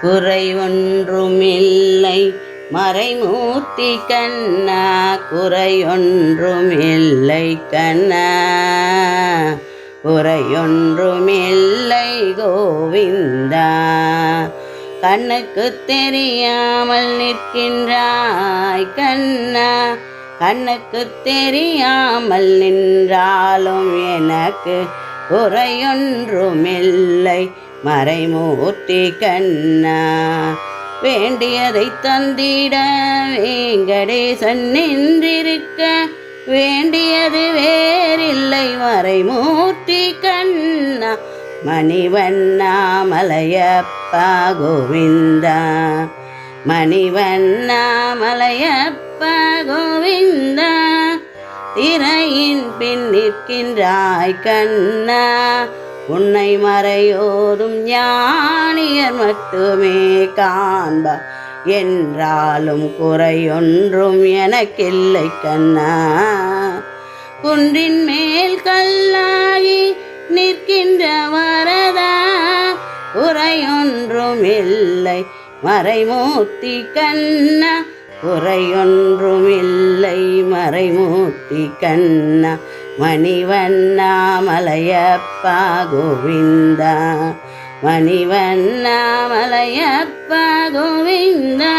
குறை ஒன்றுமில்லை மறைமூர்த்தி கண்ணா குறை ஒன்றுமில்லை கண்ணா. குறையொன்றுமில்லை கோவிந்தா. கண்ணுக்கு தெரியாமல் நிற்கின்றாய் கண்ணா. கண்ணுக்கு தெரியாமல் நின்றாலும் எனக்கு குறையொன்றுமில்லை. மறைமூர்த்தி கண்ணா வேண்டியதை தந்திட வேங்கடேசன் நின்றிருக்க வேண்டியது வேறில்லை மறைமூர்த்தி கண்ணா மணிவண்ணா மலையப்பா கோவிந்தா மணிவண்ணா மலையப்பா கோவிந்தா திரையின் பின் நிற்கின்றாய் கண்ணா உன்னை மறையோதும் ஞானியர் மட்டுமே காண்பார் என்றாலும் குறையொன்றும் எனக்கில்லை கண்ணா. குன்றின் மேல் கல்லாகி நிற்கின்ற வரதா? குறையொன்றும் இல்லை. மறைமூர்த்தி கண்ணா. குறையொன்றும் இல்லை. மறைமூர்த்தி கண்ணா. மணிவண்ணாமலையப்பா கோவிந்தா. மணிவண்ணாமலையப்பா கோவிந்தா.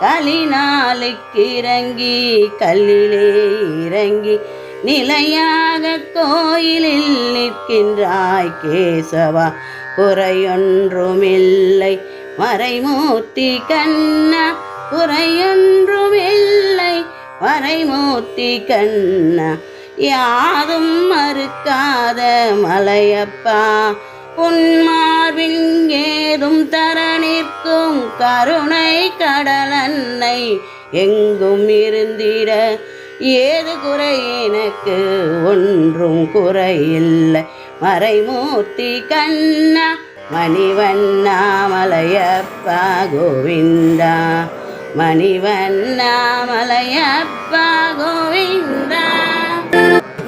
கலினாலுக்கு இறங்கி கல்லிலே இறங்கி நிலையாக கோயிலில் நிற்கின்றாய் கேசவா. குறையொன்றுமில்லை மறைமூர்த்தி கண்ணா. குறையொன்றுமில்லை மறைமூர்த்தி கண்ணா. யாதும் மறுக்காத மலையப்பா. உன்மார்பின் ஏதும் தர நிற்கும் கருணை கடலன்னை எங்கும் இருந்திட. ஏது குறை? எனக்கு ஒன்றும் குறையில்லை. மறைமூர்த்தி கண்ணா மணிவண்ணா மலையப்பா கோவிந்தா. மணிவண்ணா மலையப்பா கோவிந்தா.